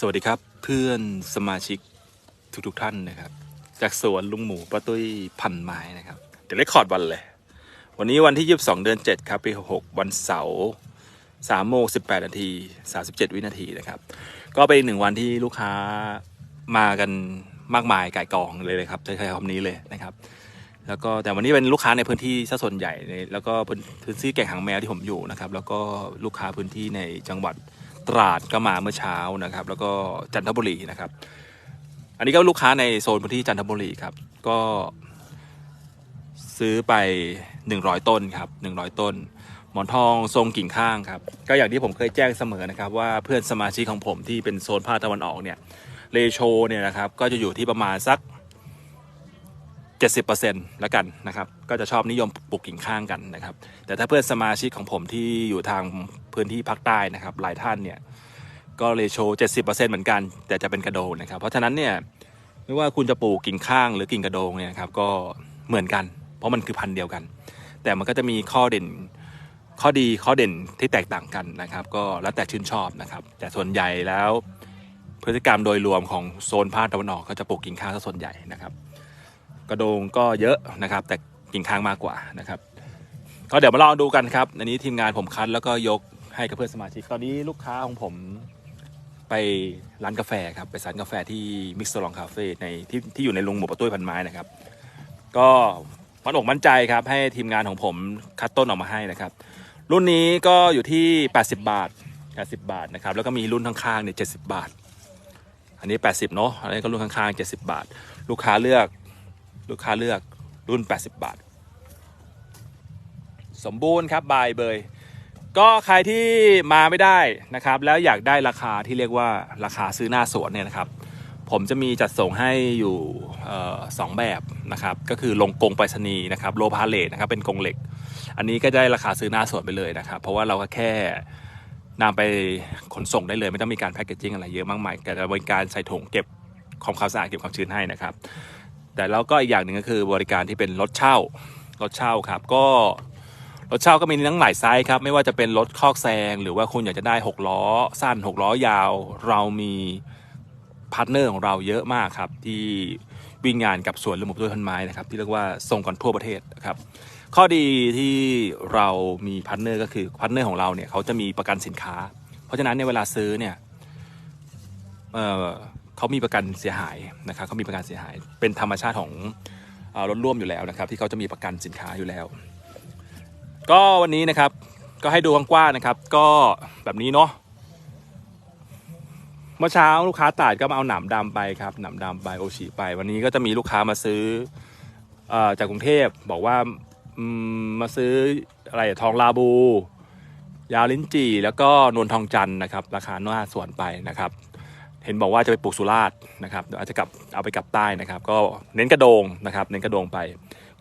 สวัสดีครับเพื่อนสมาชิกทุกทท่านนะครับ จากสวนลุงหมูป้าตุ้ยพันไม้นะครับ เดี๋ยวเลคคอร์ดวันเลย วันนี้วันที่ 22 เดือน 7 ครับปี66วันเสาร์3โมง18 นาที 37 วินาทีนะครับ ก็เป็นหนึ่งวันที่ลูกค้ามากันมากมายก่ายกองเลยเลยครับใช้คำนี้เลยนะครับ แล้วก็แต่วันนี้เป็นลูกค้าในพื้นที่ซะส่วนใหญ่ในแล้วก็พื้นพื้นที่แก่งหางแมวที่ผมอยู่นะครับ แล้วก็ลูกค้าพื้นที่ในจังหวัด ตราดก็มาเมื่อเช้านะครับ แล้วก็จันทบุรีนะครับ อันนี้ก็ลูกค้าในโซนพื้นที่จันทบุรีครับ ก็ซื้อไป 100 ต้นครับ 100 ต้น หมอนทองทรงกิ่งข้างครับ ก็อย่างที่ผมเคยแจ้งเสมอนะครับ ว่าเพื่อนสมาชิกของผมที่เป็นโซนภาคตะวันออกเนี่ยเรโชเนี่ยนะครับก็จะอยู่ที่ประมาณสัก 70%แล้วกันนะครับก็จะชอบนิยมปลูกกิ่งข้างกันนะครับ แต่ถ้าเพื่อนสมาชิกของผมที่อยู่ทางพื้นที่ภาคใต้นะครับ หลายท่านเนี่ยก็เลโช70%เหมือนกัน แต่จะเป็นกระโดงนะครับ เพราะฉะนั้นเนี่ยไม่ว่าคุณจะปลูกกิ่งข้างหรือกิ่งกระโดงเนี่ยครับก็เหมือนกัน เพราะมันคือพันธุ์เดียวกัน แต่มันก็จะมีข้อเด่นข้อดีข้อเด่นที่แตกต่างกันนะครับ ก็แล้วแต่ชื่นชอบนะครับ แต่ส่วนใหญ่แล้วพฤติกรรมโดยรวมของโซนภาคตะวันออกก็จะปลูกกิ่งข้างซะส่วนใหญ่นะครับ กระโดงก็เยอะนะครับ แต่กิ่งค้างมากกว่านะครับ ก็เดี๋ยวมาลองดูกันครับอันนี้ทีมงานผมคัดแล้วก็ยกให้กับเพื่อนสมาชิก ตอนนี้ลูกค้าของผมไปร้านกาแฟครับไปร้านกาแฟที่มิกซ์ลองคาเฟ่ในที่ที่อยู่ในลุงหมูประตุ้ยพันไม้นะครับ ก็มั่นอกมั่นใจครับ ให้ทีมงานของผมคัดต้นออกมาให้นะครับ รุ่นนี้ก็อยู่ที่ 80 บาท 80 บาทนะครับ แล้วก็มีรุ่นข้างๆเนี่ย70 บาท อันนี้ 80 เนาะอันนี้ก็รุ่นข้างๆ 70 บาท ลูกค้าเลือก ลูกค้าเลือกรุ่น 80 บาท สมบูรณ์ครับบายเบย ก็ใครที่มาไม่ได้นะครับ แล้วอยากได้ราคาที่เรียกว่าราคาซื้อหน้าสวนเนี่ยนะครับ ผมจะมีจัดส่งให้อยู่สองแบบนะครับ ก็คือลงกงไปรษณีย์นะครับโลพาเลตนะครับเป็นกงเหล็ก อันนี้ก็ได้ราคาซื้อหน้าสวนไปเลยนะครับ เพราะว่าเราก็แค่นำไปขนส่งได้เลยไม่ต้องมีการแพคเกจจิ้งอะไรเยอะมากมายแต่จะบริการใส่ถุงเก็บความความสะอาดเก็บความชื้นให้นะครับ แต่แล้วก็อีกอย่างหนึ่งก็คือบริการที่เป็นรถเช่ารถเช่าครับ ก็รถเช่าก็มีทั้งหลายไซส์ครับ ไม่ว่าจะเป็นรถคอกแซง หรือว่าคุณอยากจะได้ 6 ล้อ สั้น 6 ล้อยาว เรามีพาร์ทเนอร์ของเราเยอะมากครับ ที่วิ่งงานกับสวนลุงหมูด้วยพันไม้นะครับ ที่เรียกว่าส่งกันทั่วประเทศครับข้อดีที่เรามีพาร์ทเนอร์ก็คือพาร์ทเนอร์ของเราเนี่ยเขาจะมีประกันสินค้า เพราะฉะนั้นในเวลาซื้อเนี่ยเอ่อ เขามีประกันเสียหายนะครับเขามีประกันเสียหาย เป็นธรรมชาติของรถร่วมอยู่แล้วนะครับ ที่เขาจะมีประกันสินค้าอยู่แล้ว ก็วันนี้นะครับก็ให้ดูกว้างๆนะครับ ก็แบบนี้เนาะเมื่อเช้าลูกค้าตาดก็มาเอาหนามดำไปครับหนามดำไปโอชิไป วันนี้ก็จะมีลูกค้ามาซื้ออจากกรุงเทพบอกว่ามาซื้ออะไรทองลาบู ยาลิ้นจี่แล้วก็นวลทองจันนะครับ ราคาหน้าสวนไปนะครับ เห็นบอกว่าจะไปปลูกสุราษฎร์นะครับเดี๋ยวอาจจะกลับเอาไปกลับใต้นะครับ ก็เน้นกระโดงนะครับ เน้นกระโดงไป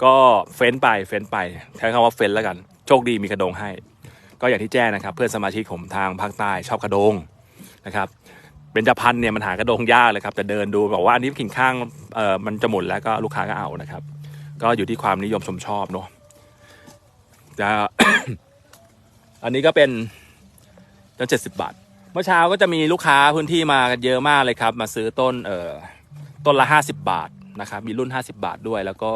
ก็เฟ้นไปเฟ้นไปใช้คำว่าเฟ้นแล้วกัน โชคดีมีกระโดงให้ ก็อย่างที่แจ้งนะครับ เพื่อนสมาชิกผมทางภาคใต้ชอบกระโดงนะครับเบญจพรรณเนี่ยมันหากระโดงยากเลยครับแต่เดินดูบอกว่าอันนี้กิ่งข้างเอ่อมันจะหมดแล้วก็ลูกค้าก็เอานะครับ ก็อยู่ที่ความนิยมชมชอบเนาะจะอันนี้ก็เป็นต้นเจ็ดสิบบาท เมื่อเช้าก็จะมีลูกค้าพื้นที่มากันเยอะมากเลยครับ มาซื้อต้นเอ่อต้นละ 50 บาทนะครับ มีรุ่น 50 บาทด้วย แล้วก็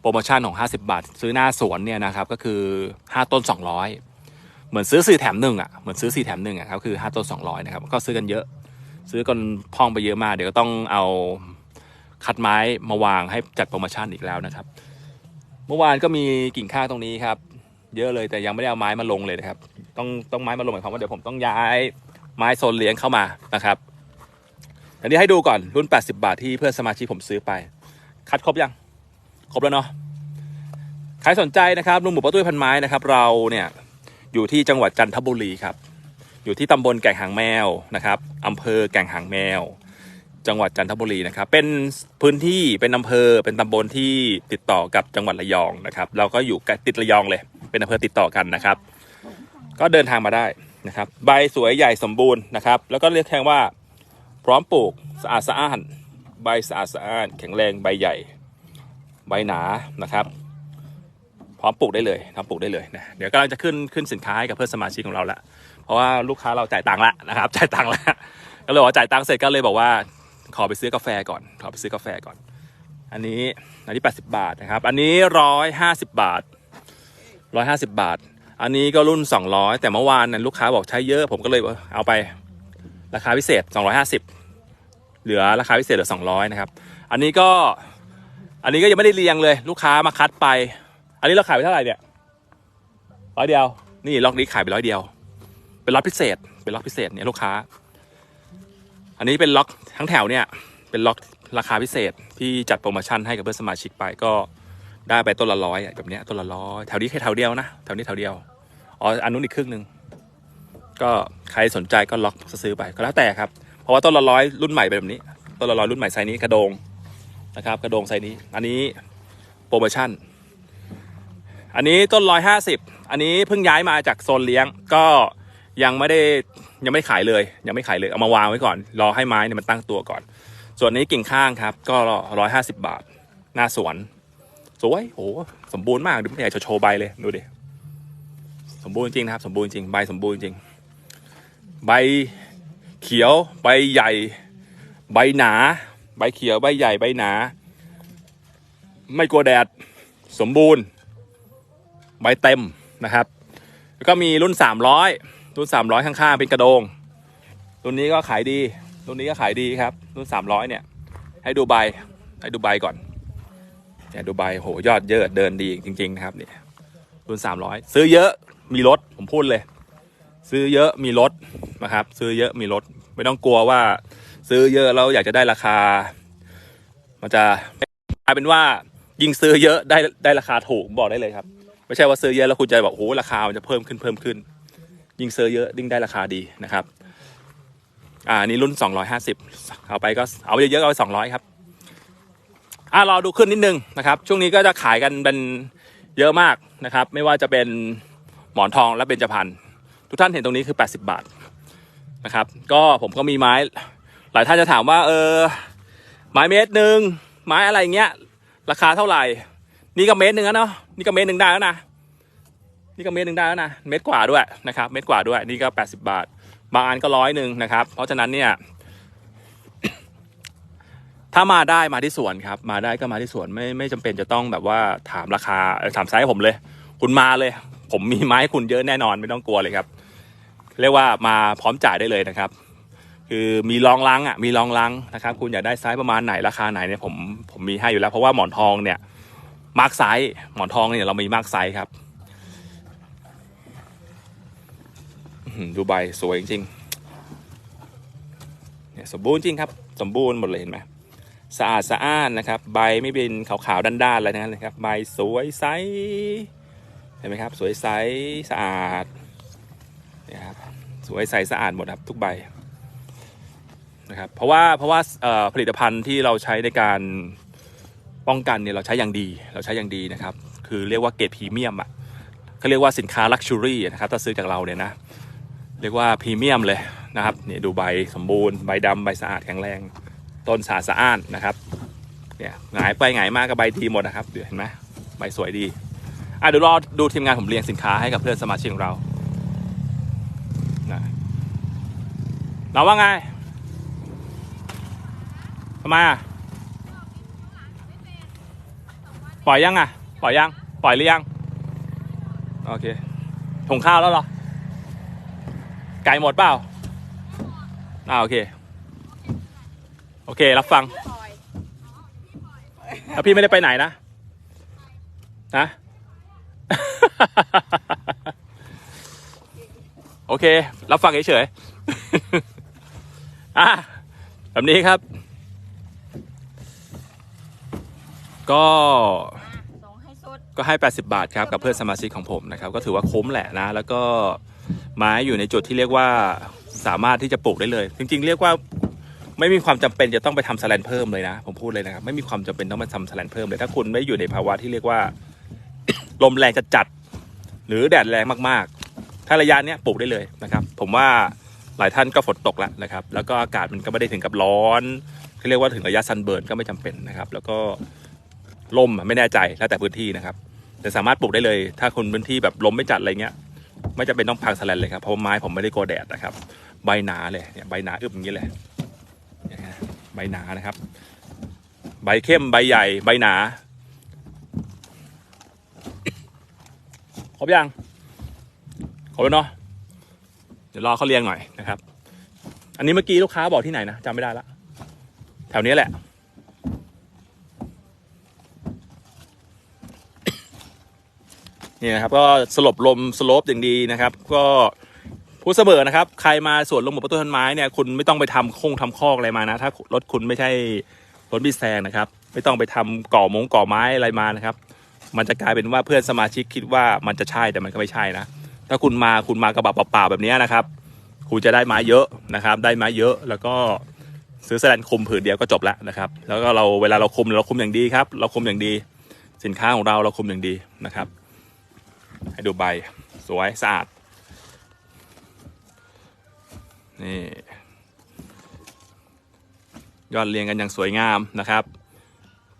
โปรโมชั่นของ 50 บาท ซื้อหน้าสวนเนี่ยนะครับ ก็คือ 5 ต้น 200 เหมือนซื้อ4แถมหนึ่งอะ เหมือนซื้อ4แถมหนึ่งอะครับ คือ 5 ต้น 200 นะครับ ก็ซื้อกันเยอะ ซื้อกันพองไปเยอะมาก เดี๋ยวก็ต้องเอาคัดไม้มาวางให้จัดโปรโมชั่นอีกแล้วนะครับ เมื่อวานก็มีกิ่งข้างตรงนี้ครับ เยอะเลยแต่ยังไม่ได้เอาไม้มาลงเลยนะครับ ต้องต้องไม้มาลงหมายความว่าเดี๋ยวผมต้องย้ายไม้โซนเลี้ยงเข้ามานะครับอันนี้ให้ดูก่อนรุ่น 80 บาทที่เพื่อนสมาชิกผมซื้อไป คัดครบยัง ครบแล้วเนาะใครสนใจนะครับลุงหมูป้าตุ้ยพันไม้นะครับ เราเนี่ยอยู่ที่จังหวัดจันทบุรีครับ อยู่ที่ตำบลแก่งหางแมวนะครับอำเภอแก่งหางแมว จังหวัดจันทบุรีนะครับ เป็นพื้นที่เป็นอำเภอเป็นตำบลที่ติดต่อกับจังหวัดระยองนะครับ เราก็อยู่ติดระยองเลย เป็นอำเภอติดต่อกันนะครับ ก็เดินทางมาได้นะครับ ใบสวยใหญ่สมบูรณ์นะครับ แล้วก็เรียกแค่ว่า พร้อมปลูกสะอาดสะอ้าน ใบสะอาดสะอ้าน แข็งแรงใบใหญ่ ใบหนานะครับ พร้อมปลูกได้เลยทำปลูกได้เลยนะเดี๋ยวกำลังจะขึ้นขึ้นสินค้าให้กับเพื่อนสมาชิกของเราละเพราะว่าลูกค้าเราจ่ายตังค์ละนะครับ จ่ายตังค์ละก็เลยบอกว่าจ่ายตังค์เสร็จก็เลยบอกว่า ขอไปซื้อกาแฟก่อน ขอไปซื้อกาแฟก่อน อันนี้อันนี้ 80 บาทนะครับ อันนี้ 150 บาท 150 บาท อันนี้ก็รุ่น 200 แต่เมื่อวานนั้นลูกค้าบอกใช้เยอะ ผมก็เลยเอาไปราคาพิเศษ 250 เหลือราคาพิเศษเหลือ 200 นะครับ อันนี้ก็อันนี้ก็ยังไม่ได้เรียงเลย ลูกค้ามาคัดไป อันนี้เราขายไปเท่าไหร่เนี่ยร้อยเดียว นี่ล็อกนี้ขายไปร้อยเดียว เป็นล็อตพิเศษ เป็นล็อตพิเศษเนี่ยลูกค้า อันนี้เป็นล็อกทั้งแถวเนี่ย เป็นล็อกราคาพิเศษที่จัดโปรโมชั่นให้กับเพื่อนสมาชิกไปก็ได้ไปต้นละร้อยแบบเนี้ยต้นละร้อยแถวนี้แค่แถวเดียวนะแถวนี้แถวเดียวอ๋ออันนู้นอีกครึ่งหนึ่งก็ใครสนใจก็ล็อกซื้อไปก็แล้วแต่ครับ เพราะว่าต้นละร้อยรุ่นใหม่เป็นแบบนี้ต้นละร้อยรุ่นใหม่ไซนี้กระโดงนะครับกระโดงไซนี้ อันนี้โปรโมชั่น อันนี้ต้นร้อยห้าสิบอันนี้เพิ่งย้ายมาจากโซนเลี้ยงก็ ยังไม่ได้ยังไม่ขายเลย ยังไม่ขายเลยเอามาวางไว้ก่อน รอให้ไม้เนี่ยมันตั้งตัวก่อน ส่วนนี้กิ่งข้างครับ ก็ร้อยห้าสิบบาท หน้าสวน สวยโอ้สมบูรณ์มากดูไม่อยากจะโชว์ใบเลยดูดิสมบูรณ์จริงนะครับ สมบูรณ์จริงใบสมบูรณ์จริง ใบเขียวใบใหญ่ ใบหนา ใบเขียวใบใหญ่ใบหนา ไม่กลัวแดดสมบูรณ์ ใบเต็มนะครับ แล้วก็มีรุ่น300รุ่ รุ่น300ข้างๆเป็นกระโดง รุ่นนี้ก็ขายดี รุ่นนี้ก็ขายดีครับ รุ่น300เนี่ย ให้ดูใบ ให้ดูใบก่อน เนี่ยดูใบโหยอดเยอะเดินดีจริง ๆ นะครับเนี่ย รุ่น300ซื้อเยอะมีรถผมพูดเลย ซื้อเยอะมีรถนะครับ ซื้อเยอะมีรถไม่ต้องกลัวว่า ซื้อเยอะแล้วอยากจะได้ราคา มันจะกลายเป็นว่ายิ่งซื้อเยอะได้ได้ราคาถูกบอกได้เลยครับ ไม่ใช่ว่าซื้อเยอะแล้วคุณจะบอกโอ้โหราคามันจะเพิ่มขึ้นเพิ่มขึ้น ยิ่งซื้อเยอะยิ่งได้ราคาดีนะครับ อ่านี้รุ่น 250 เอาไปก็เอาเยอะๆเอาไป200 ครับ อ่ารอดูขึ้นนิดนึงนะครับ ช่วงนี้ก็จะขายกันเป็นเยอะมากนะครับ ไม่ว่าจะเป็นหมอนทองและเบญจพรรณทุกท่านเห็นตรงนี้คือ 80 บาทนะครับ ก็ผมก็มีไม้ หลายท่านจะถามว่า เออ ไม้เมตรหนึ่งไม้อะไรเงี้ย ราคาเท่าไหร่ นี่ก็เมตรหนึ่งแล้วเนาะนี่ก็เมตรหนึ่งได้แล้วนะ นี่ก็เมตรหนึ่งได้แล้วนะเมตรกว่าด้วยนะครับเมตรกว่าด้วยนี่ก็ 80 บาท บางอันก็ร้อยหนึ่งนะครับ เพราะฉะนั้นเนี่ยถ้ามาได้มาที่สวนครับ มาได้ก็มาที่สวนไม่ไม่จำเป็นจะต้องแบบว่าถามราคาถามไซส์ผมเลย คุณมาเลย ผมมีไม้ให้คุณเยอะแน่นอนไม่ต้องกลัวเลยครับ เรียกว่ามาพร้อมจ่ายได้เลยนะครับ คือมีรองลังอะมีรองลังนะครับ คุณอยากได้ไซส์ประมาณไหนราคาไหนเนี่ยผมผมมีให้อยู่แล้ว เพราะว่าหมอนทองเนี่ยมาร์กไซส์หมอนทองเนี่ยเรามีมาร์กไซส์ครับอื้อหือ ดูใบสวยจริงเนี่ยสมบูรณ์จริงครับ สมบูรณ์หมดเลยเห็นไหมสะอาดสะอ้านนะครับ ใบไม่เป็นขาวๆด้านๆอะไรนั้นเลยครับ ใบสวยใสเห็นไหมครับ สวยใสสะอาดเนี่ยครับสวยใสสะอาดหมดครับทุกใบนะครับเพราะว่าเพราะว่าผลิตภัณฑ์ที่เราใช้ในการป้องกันเนี่ยเราใช้อย่างดีเราใช้อย่างดีนะครับ คือเรียกว่าเกรดพรีเมียมอะเขาเรียกว่าสินค้าลักชัวรี่นะครับถ้าซื้อจากเราเนี่ยนะ เรียกว่าพรีเมียมเลยนะครับเนี่ยดูใบสมบูรณ์ใบดำใบสะอาดแข็งแรง ต้นสะอาดสะอ้านนะครับเนี่ยหงายไปหงายมากก็ใบดีหมดนะครับเดี๋ยวเห็นไหมใบสวยดีอะเดี๋ยวรอดูทีมงานผมเรียงสินค้าให้กับเพื่อนสมาชิกของเรานะเราว่าไงทำไมอะปล่อยยังอะ ปล่อยยัง ปล่อยหรือยัง โอเคถุงข้าวแล้วเหรอ ไก่หมดเปล่าอ่าโอเค โอเค รับฟัง แล้วพี่ไม่ได้ไปไหนนะ นะ โอเค รับฟังเฉยๆ อะ แบบนี้ครับ ก็ส่งให้สุดก็ให้ 80 บาทครับ กับเพื่อนสมาชิกของผมนะครับ ก็ถือว่าคุ้มแหละนะ แล้วก็ ไม้อยู่ในจุดที่เรียกว่าสามารถที่จะปลูกได้เลย จริง ๆ เรียกว่าไม่มีความจำเป็นจะต้องไปทำสแลนเพิ่มเลยนะ ผมพูดเลยนะครับ ไม่มีความจำเป็นต้องมาทำสแลนเพิ่มเลย ถ้าคุณไม่อยู่ในภาวะที่เรียกว่า ลมแรงจะจัดๆหรือแดดแรงมากๆ ถ้าระยะเนี้ยปลูกได้เลยนะครับ ผมว่าหลายท่านก็ฝนตกแล้วนะครับ แล้วก็อากาศมันก็ไม่ได้ถึงกับร้อนเขาเรียกว่าถึงระยะซันเบิร์นก็ไม่จำเป็นนะครับ แล้วก็ลมอะไม่แน่ใจแล้วแต่พื้นที่นะครับ แต่สามารถปลูกได้เลย ถ้าคุณพื้นที่แบบลมไม่จัดอะไรเงี้ย ไม่จำเป็นต้องพังสแลนเลยครับเพราะไม้ผมไม่ได้กลัวแดดนะครับ ใบหนาเลยเนี่ยใบหนาอึบอย่างนี้เลยเนี่ยใบหนานะครับ ใบเข้มใบใหญ่ ใบหนาครบยังครบแล้วเนาะเดี๋ยวรอเขาเรียงหน่อยนะครับ อันนี้เมื่อกี้ลูกค้าบอกที่ไหนนะจำไม่ได้ละแถวนี้แหละ นี่นะครับก็สลบลมสลปอย่างดีนะครับ ก็พูดเสมอนะครับ ใครมาสวนลงบนประตูต้นไม้เนี่ยคุณไม่ต้องไปทำโค้งทำคอกอะไรมานะถ้ารถคุณไม่ใช่รถบิแซงนะครับ ไม่ต้องไปทำก่อมงก่อไม้อะไรมานะครับ มันจะกลายเป็นว่าเพื่อนสมาชิกคิดว่ามันจะใช่แต่มันก็ไม่ใช่นะถ้าคุณมาคุณมากระบะเปล่าๆแบบนี้นะครับ คุณจะได้ไม้เยอะนะครับ ได้ไม้เยอะแล้วก็ซื้อแสแลนคุมผืนเดียวก็จบแล้วนะครับ แล้วก็เราเวลาเราคุมเราคุมอย่างดีครับ เราคุมอย่างดี สินค้าของเราเราคุมอย่างดีนะครับ ให้ดูใบสวยสะอาด นี่ ยอดเรียงกันอย่างสวยงามนะครับ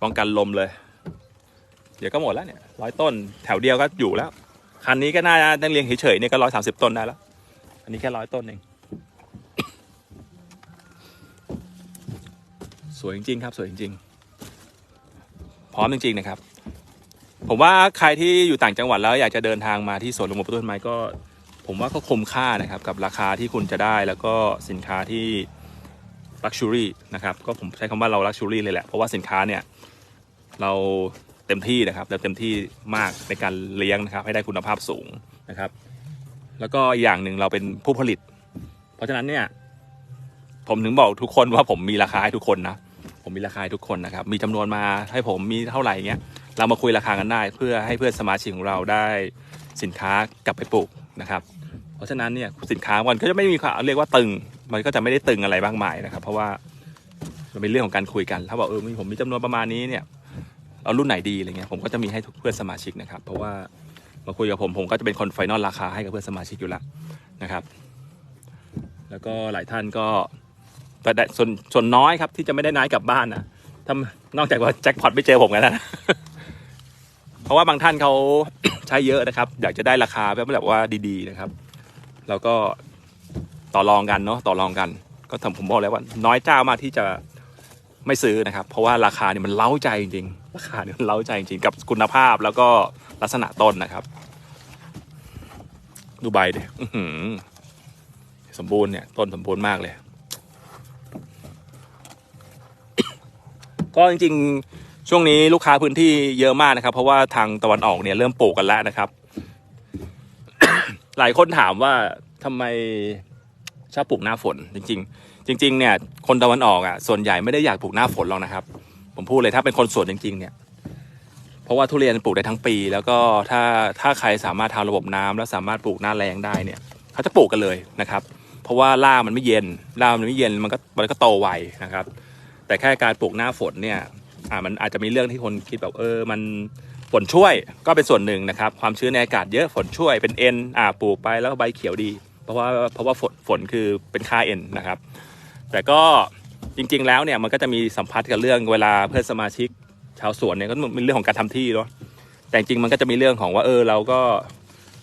ป้องกันลมเลย เดี๋ยวก็หมดแล้วเนี่ยร้อยต้นแถวเดียวก็อยู่แล้ว คันนี้ก็น่าจะตั้งเรียงเฉยๆเนี่ยก็ร้อยสามสิบต้นได้แล้ว อันนี้แค่ร้อยต้นเองสวยจริงๆครับ สวยจริงๆพร้อมจริงๆนะครับ ผมว่าใครที่อยู่ต่างจังหวัดแล้วอยากจะเดินทางมาที่สวนลุงหมต้นไม้ก็ ผมว่าก็คุ้มค่านะครับกับราคาที่คุณจะได้แล้วก็สินค้าที่ luxury นะครับก็ผมใช้คำว่าเรา luxury เลยแหละเพราะว่าสินค้าเนี่ยเราเต็มที่นะครับเราเต็มที่มากในการเลี้ยงนะครับ ให้ได้คุณภาพสูงนะครับ แล้วก็อย่างหนึ่งเราเป็นผู้ผลิต เพราะฉะนั้นเนี่ยผมถึงบอกทุกคนว่าผมมีราคาให้ทุกคนนะผมมีราคาให้ทุกคนนะครับ มีจำนวนมาให้ผมมีเท่าไหร่เงี้ย เรามาคุยราคากันได้ เพื่อให้เพื่อนสมาชิกของเราได้สินค้ากลับไปปลูกนะครับ เพราะฉะนั้นเนี่ยสินค้ามันก็จะไม่มีความเรียกว่าตึง มันก็จะไม่ได้ตึงอะไรบ้างมายนะครับ เพราะว่ามันเป็นเรื่องของการคุยกันถ้าบอกเออมีผมมีจำนวนประมาณนี้เนี่ยเอารุ่นไหนดีอะไรเงี้ยผมก็จะมีให้ทุกเพื่อนสมาชิกนะครับ เพราะว่ามาคุยกับผมผมก็จะเป็นคนไฟนอลราคาให้กับเพื่อนสมาชิกอยู่แล้วนะครับ แล้วก็หลายท่านก็แต่ส่วนส่วนน้อยครับที่จะไม่ได้นายกลับบ้านนะถ้านอกจากว่าแจ็คพอตไม่เจอผมกันนะ เพราะว่าบางท่านเขา ใช้เยอะนะครับ อยากจะได้ราคาแบบแบบว่าดีๆนะครับ แล้วก็ต่อรองกันเนาะต่อรองกัน ก็ทำผมบอกแล้วว่า น้อยเจ้ามากที่จะไม่ซื้อนะครับ เพราะว่าราคาเนี่ยมันเล้าใจจริงๆราคาเนี่ยมันเล้าใจจริงๆกับคุณภาพแล้วก็ลักษณะต้นนะครับ ดูใบดิอื้อหือสมบูรณ์เนี่ยต้นสมบูรณ์มากเลย ก็จริงๆ ช่วงนี้ลูกค้าพื้นที่เยอะมากนะครับ เพราะว่าทางตะวันออกเนี่ยเริ่มปลูกกันแล้วนะครับ หลายคนถามว่าทำไมชอบปลูกหน้าฝน จริง ๆ จริง ๆ เนี่ย คนตะวันออกอะส่วนใหญ่ไม่ได้อยากปลูกหน้าฝนหรอกนะครับ ผมพูดเลยถ้าเป็นคนสวนจริง ๆ เนี่ย เพราะว่าทุเรียนปลูกได้ทั้งปี แล้วก็ถ้าถ้าใครสามารถทำระบบน้ำแล้วสามารถปลูกหน้าแรงได้เนี่ยเขาจะปลูกกันเลยนะครับ เพราะว่าล่ามันไม่เย็นล่ามันไม่เย็นมันก็มันก็โตไวนะครับ แต่แค่การปลูกหน้าฝนเนี่ย อ่ามันอาจจะมีเรื่องที่คนคิดแบบเออมันฝนช่วยก็เป็นส่วนหนึ่งนะครับ ความชื้นในอากาศเยอะฝนช่วยเป็นเอ็นอ่าปลูกไปแล้วใบเขียวดี เพราะว่าเพราะว่าฝนฝนคือเป็นค่าเอ็นนะครับ แต่ก็จริง ๆ แล้วเนี่ยมันก็จะมีสัมพัทธ์กับเรื่องเวลาเพื่อนสมาชิกชาวสวนเนี่ยก็เป็นเรื่องของการทำที่เนาะแต่จริงมันก็จะมีเรื่องของว่าเออเราก็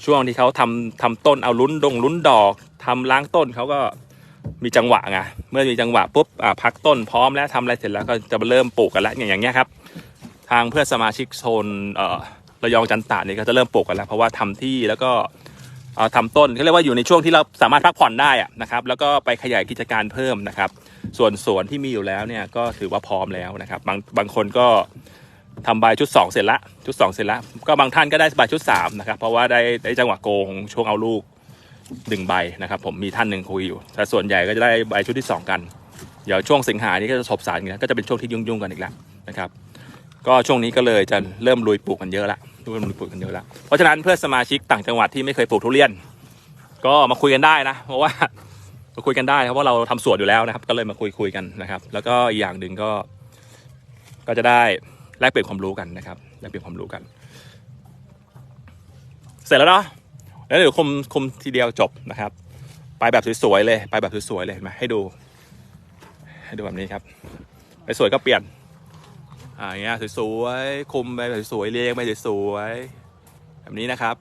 ช่วงที่เขาทำทำต้นเอาลุ้นดงลุ้นดอกทำล้างต้นเขาก็ มีจังหวะไงเมื่อมีจังหวะปุ๊บอ่าพักต้นพร้อมแล้วทำอะไรเสร็จแล้วก็จะเริ่มปลูกกันแล้วอย่างเงี้ยครับ ทางเพื่อนสมาชิกโซนเอ่อระยองจันตาเนี่ยก็จะเริ่มปลูกกันแล้ว เพราะว่าทำที่แล้วก็เอ่อทำต้นเขาเรียกว่าอยู่ในช่วงที่เราสามารถพักผ่อนได้นะครับ แล้วก็ไปขยายกิจการเพิ่มนะครับ ส่วนสวนที่มีอยู่แล้วเนี่ยก็ถือว่าพร้อมแล้วนะครับ บางบางคนก็ทำใบชุด 2 เสร็จละชุด 2 เสร็จละก็บางท่านก็ได้ใบชุด3นะครับเพราะว่าได้ได้จังหวะโกงช่วงเอาลูก หนึ่งใบนะครับ ผมมีท่านหนึ่งคุยอยู่แต่ส่วนใหญ่ก็จะได้ใบชุดที่ 2 กัน เดี๋ยวช่วงสิงหานี้ก็จะสบสารกันก็จะเป็นช่วงที่ยุ่งๆกันอีกแล้วนะครับ ก็ช่วงนี้ก็เลยจะเริ่มลุยปลูกกันเยอะละเริ่มลุยปลูกกันเยอะละเพราะฉะนั้นเพื่อนสมาชิกต่างจังหวัดที่ไม่เคยปลูกทุเรียน ก็มาคุยกันได้นะ เพราะว่ามาคุยกันได้เพราะว่าเราทำสวนอยู่แล้วนะครับ ก็เลยมาคุยคุยกันนะครับ แล้วก็อีกอย่างหนึ่งก็ ก็จะได้แลกเปลี่ยนความรู้กันนะครับแลกเปลี่ยนความรู้กัน เสร็จแล้วเนาะ แล้วเดี๋ยวคุมคมทีเดียวจบนะครับ ไปแบบสวยๆเลยไปแบบสวยๆเลยเห็นไหมให้ดู ให้ดูแบบนี้ครับ ไปสวยก็เปลี่ยนอ่าอย่างเงี้ยสวยๆคุมไปแบบสวยๆเรียงไปสวยๆแบบนี้นะครับ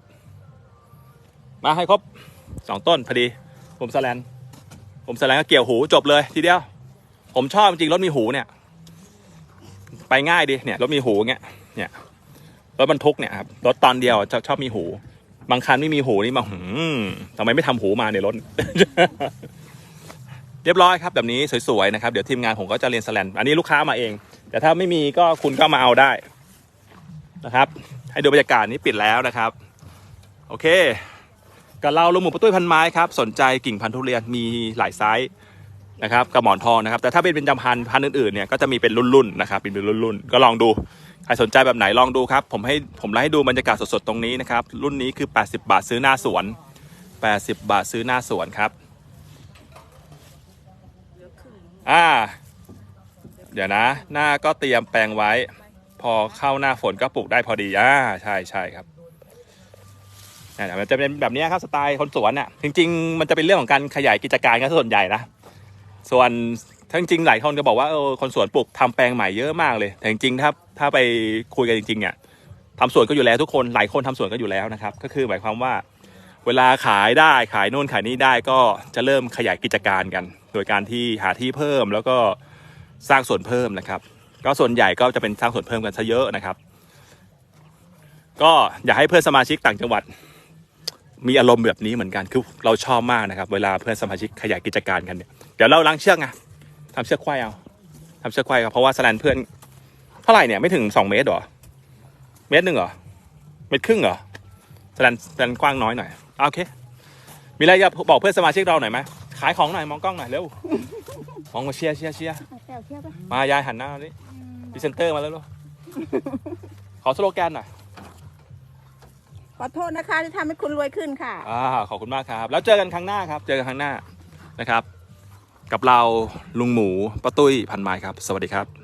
มาให้ครบสองต้นพอดีคุมสแลนผมสแสดงก็เกี่ยวหูจบเลยทีเดียว ผมชอบจริงรถมีหูเนี่ย ไปง่ายดีเนี่ยรถมีหูเงี้ยเนี่ยรถบรรทุกเนี่ยครับรถตอนเดียวชอบมีหู บางคันไม่มีหูนี่มาหืมทำไมไม่ทำหูมาในรถ เรียบร้อยครับแบบนี้สวยๆนะครับ เดี๋ยวทีมงานผมก็จะเรียนสแลนอันนี้ลูกค้ามาเอง แต่ถ้าไม่มีก็คุณก็มาเอาได้นะครับ ให้ดูบรรยากาศนี้ปิดแล้วนะครับ โอเคกับเราลุงหมูประตุ้ยพันไม้ครับ สนใจกิ่งพันธุ์ทุเรียนมีหลายไซส์นะครับกับหมอนทองนะครับ แต่ถ้าเป็นเป็นจำพันธุ์พันอื่นๆเนี่ยก็จะมีเป็นรุ่นๆนะครับเป็นรุ่นๆก็ลองดู รสนใจแบบไหนลองดูครับ ผมให้ผมไล่ให้ดูบรรยากาศสดๆตรงนี้นะครับ รุ่นนี้คือ 80 บาทซื้อหน้าสวน 80 บาทซื้อหน้าสวนครับ อ่า เดี๋ยวนะ หน้าก็เตรียมแปลงไว้ พอเข้าหน้าฝนก็ปลูกได้พอดี อ่า ใช่ใช่ครับเนี่ยมันจะเป็นแบบนี้ครับสไตล์คนสวนน่ะ จริง ๆ มันจะเป็นเรื่องของการขยายกิจการกันส่วนใหญ่นะ ส่วน ถ้าจริงหลายคนก็บอกว่าเออคนสวนปลูกทำแปลงใหม่เยอะมากเลย แต่จริงถ้าถ้าไปคุยกันจริงๆเนี่ยทำสวนก็อยู่แล้วทุกคนหลายคนทำสวนก็อยู่แล้วนะครับ ก็คือหมายความว่าเวลาขายได้ขายโน่นขายนี่ได้ก็จะเริ่มขยายกิจการกัน โดยการที่หาที่เพิ่มแล้วก็สร้างส่วนเพิ่มนะครับ ก็ส่วนใหญ่ก็จะเป็นสร้างส่วนเพิ่มกันซะเยอะนะครับ ก็อยากให้เพื่อนสมาชิกต่างจังหวัด มีอารมณ์แบบนี้เหมือนกันคือเราชอบมากนะครับ เวลาเพื่อนสมาชิกขยายกิจการกันเนี่ยเดี๋ยวเราล้างเชือกไง ทำเชือกควายเอาทำเชือกควายเอาเพราะว่าสแลนเพื่อนเท่าไหร่เนี่ยไม่ถึงสองเมตรเหรอเมตรหนึ่งเหรอเมตรครึ่งเหรอสแลนสแลนกว้างน้อยหน่อยอะโอเค มีอะไรจะบอกเพื่อนสมาชิกเราหน่อยไหมขายของหน่อยมองกล้องหน่อยเร็วมองมาเชียร์เชียร์เชียร์แซวเที่ยวไปมายายหันหน้ามาดิพรีเซนเตอร์มาแล้วลูกขอสโลแกนหน่อยขอโทษนะคะที่ทำให้คุณรวยขึ้นค่ะอ่าขอบคุณมากครับ แล้วเจอกันครั้งหน้าครับ เจอกันครั้งหน้านะครับ กับเราลุงหมูป้าตุ้ยพันไม้ครับ สวัสดีครับ